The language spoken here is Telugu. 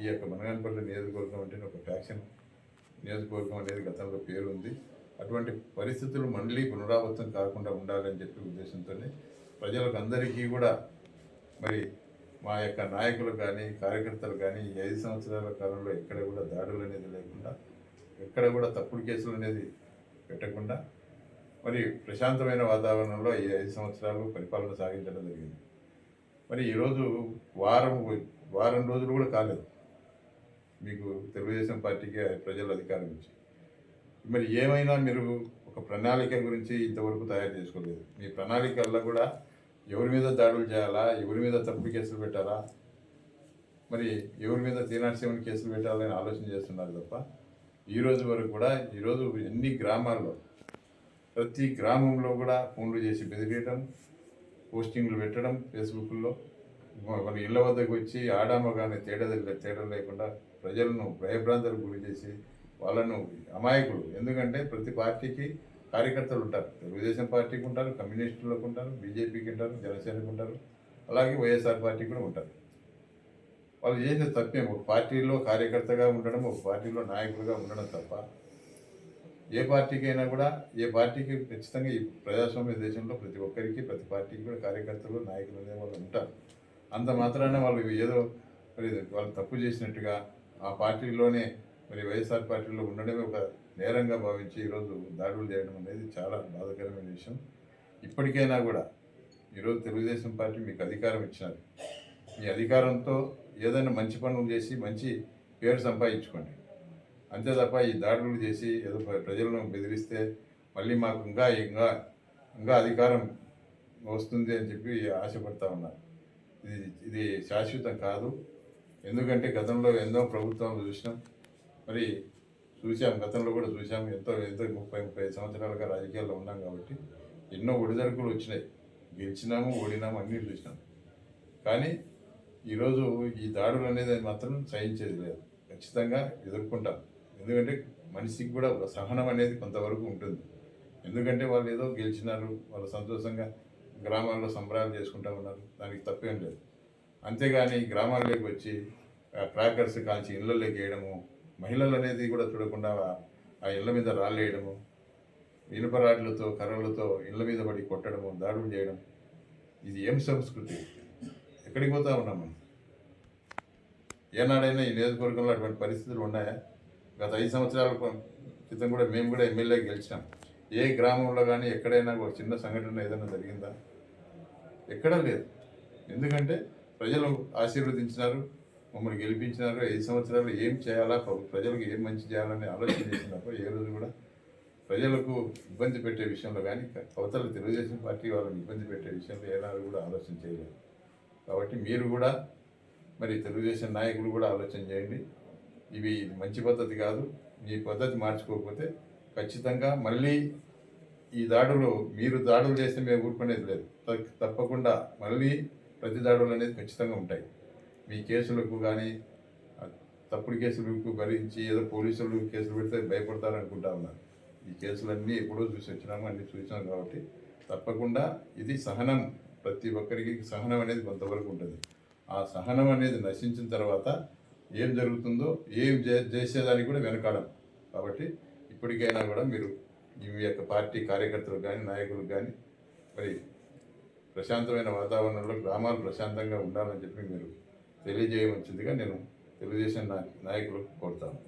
ఈ యొక్క మనగానపల్లి నియోజకవర్గం అంటే ఒక ఫ్యాక్షన్. నియోజకవర్గం అనేది గతంలో పేరు ఉంది అటువంటి పరిస్థితులు మళ్ళీ పునరావృతం కాకుండా ఉండాలని చెప్పి ఉద్దేశంతోనే ప్రజలకు అందరికీ కూడా మరి మా యొక్క నాయకులు కానీ కార్యకర్తలు కానీ ఈ ఐదు సంవత్సరాల కాలంలో ఎక్కడ కూడా దాడులు అనేది లేకుండా ఎక్కడ కూడా తప్పుడు కేసులు అనేది పెట్టకుండా మరి ప్రశాంతమైన వాతావరణంలో ఈ ఐదు సంవత్సరాలు పరిపాలన సాగించడం జరిగింది. మరి ఈరోజు వారం వారం రోజులు కూడా కాలేదు. మీకు తెలుగుదేశం పార్టీకి ప్రజల అధికారం ఇచ్చి. మరి ఏమైనా మీరు ఒక ప్రణాళిక గురించి ఇంతవరకు తయారు చేసుకోలేదు. మీ ప్రణాళికల్లో కూడా ఎవరి మీద దాడులు చేయాలా? ఎవరి మీద తప్పు కేసులు పెట్టాలా? మరి ఎవరి మీద తీనాశివని కేసులు పెట్టాలని ఆలోచన చేస్తున్నారు తప్ప ఈ రోజు వరకు కూడా ఈరోజు ఎన్ని గ్రామాల్లో ప్రతి గ్రామంలో కూడా ఫోన్లు చేసి బెదిరియటం పోస్టింగ్లు పెట్టడం ఫేస్బుక్లో మన ఇళ్ళ వద్దకు వచ్చి ఆడామగానే తేడా తేడా లేకుండా ప్రజలను భయభ్రాంతులకు గురి చేసి వాళ్ళను అమాయకులు. ఎందుకంటే ప్రతి పార్టీకి కార్యకర్తలు ఉంటారు. తెలుగుదేశం పార్టీకి ఉంటారు కమ్యూనిస్టులకు ఉంటారు బీజేపీకి ఉంటారు జనసేనకు ఉంటారు. అలాగే వైఎస్ఆర్ పార్టీకి కూడా ఉంటారు. వాళ్ళు చేసే తప్పేం? ఒక పార్టీలో కార్యకర్తగా ఉండడం ఒక పార్టీలో నాయకులుగా ఉండడం తప్ప ఏ పార్టీకైనా కూడా ఏ పార్టీకి ఖచ్చితంగా ఈ ప్రజాస్వామ్య దేశంలో ప్రతి ఒక్కరికి ప్రతి పార్టీకి కూడా కార్యకర్తలు నాయకులు అనే వాళ్ళు ఉంటారు. అంత మాత్రాన వాళ్ళు ఏదో మరి వాళ్ళు తప్పు చేసినట్టుగా ఆ పార్టీలోనే మరి వైఎస్ఆర్ పార్టీలో ఉండడమే ఒక నేరంగా భావించి ఈరోజు దాడులు చేయడం అనేది చాలా బాధాకరమైన విషయం. ఇప్పటికైనా కూడా ఈరోజు తెలుగుదేశం పార్టీ మీకు అధికారం ఇచ్చినారు మీ అధికారంతో ఏదైనా మంచి పనులు చేసి మంచి పేరు సంపాదించుకోండి. అంతే తప్ప ఈ దాడులు చేసి ఏదో ప్రజలను బెదిరిస్తే మళ్ళీ మాకు ఇంకా ఇంకా ఇంకా అధికారం వస్తుంది అని చెప్పి ఆశపడతా ఉన్నారు. ఇది ఇది శాశ్వతం కాదు. ఎందుకంటే గతంలో ఎన్నో ప్రభుత్వం చూసినాం. మరి చూసాం గతంలో కూడా చూసాం ఎంతో ఎంతో ముప్పై ముప్పై సంవత్సరాలుగా రాజకీయాల్లో ఉన్నాం కాబట్టి ఎన్నో ఒడిదడుకులు వచ్చినాయి. గెలిచినాము ఓడినాము అన్నీ చూసినాం. కానీ ఈరోజు ఈ దాడులు అనేది మాత్రం సహించేది లేదు. ఖచ్చితంగా ఎదుర్కొంటాం. ఎందుకంటే మనిషికి కూడా ఒక సహనం అనేది కొంతవరకు ఉంటుంది. ఎందుకంటే వాళ్ళు ఏదో గెలిచినారు వాళ్ళు సంతోషంగా గ్రామాల్లో సంబరాలు చేసుకుంటా ఉన్నారు. దానికి తప్పేం లేదు. అంతేగాని గ్రామాల్లోకి వచ్చి క్రాకర్స్ కాల్చి ఇళ్ళల్లోకి వేయడము మహిళలు అనేది కూడా చూడకుండా ఆ ఇళ్ళ మీద రాళ్ళేయడము ఇనుప రాడ్లతో కర్రలతో ఇళ్ళ మీద పడి కొట్టడము దాడులు చేయడం ఇది ఏం సంస్కృతి? ఎక్కడికి పోతా ఉన్నాం మనం? ఏనాడైనా ఈ నియోజకవర్గంలో అటువంటి పరిస్థితులు ఉన్నాయా? గత ఐదు సంవత్సరాల క్రితం- కూడా మేము కూడా ఎమ్మెల్యే గెలిచాం ఏ గ్రామంలో కానీ ఎక్కడైనా ఒక చిన్న సంఘటన ఏదైనా జరిగిందా? ఎక్కడా లేదు. ఎందుకంటే ప్రజలు ఆశీర్వదించినారు మమ్మల్ని గెలిపించినారు ఐదు సంవత్సరాలు ఏం చేయాలా ప్రజలకు ఏం మంచి చేయాలని ఆలోచన చేసినప్పుడు ఏ రోజు కూడా ప్రజలకు ఇబ్బంది పెట్టే విషయంలో కానీ అవతల తెలుగుదేశం పార్టీ వాళ్ళని ఇబ్బంది పెట్టే విషయంలో ఏనాడు కూడా ఆలోచన చేయలేదు. కాబట్టి మీరు కూడా మరి తెలుగుదేశం నాయకులు కూడా ఆలోచన చేయండి. ఇవి మంచి పద్ధతి కాదు. మీ పద్ధతి మార్చుకోకపోతే ఖచ్చితంగా మళ్ళీ ఈ దాడులు మీరు దాడులు చేస్తే మేము ఊరుకునేది లేదు. త- తప్పకుండా మళ్ళీ ప్రతి దాడులు అనేది ఖచ్చితంగా ఉంటాయి. మీ కేసులకు కానీ తప్పుడు కేసులకు భరించి ఏదో పోలీసులు కేసులు పెడితే భయపడతారు అనుకుంటా ఉన్నారు. ఈ కేసులన్నీ ఎప్పుడో చూసి వచ్చినాము అన్ని చూసినాం కాబట్టి తప్పకుండా ఇది సహనం. ప్రతి ఒక్కరికి సహనం అనేది కొంతవరకు ఉంటుంది. ఆ సహనం అనేది నశించిన తర్వాత ఏం జరుగుతుందో ఏం చే- చేసేదానికి కూడా వెనకాడం. కాబట్టి ఇప్పటికైనా కూడా మీరు మీ యొక్క పార్టీ కార్యకర్తలు కానీ నాయకులు కానీ మరి ప్రశాంతమైన వాతావరణంలో గ్రామాలు ప్రశాంతంగా ఉండాలని చెప్పి మీరు తెలియజేయవచ్చిందిగా నేను తెలుగుదేశం నా- నాయకులకు కోరుతాను.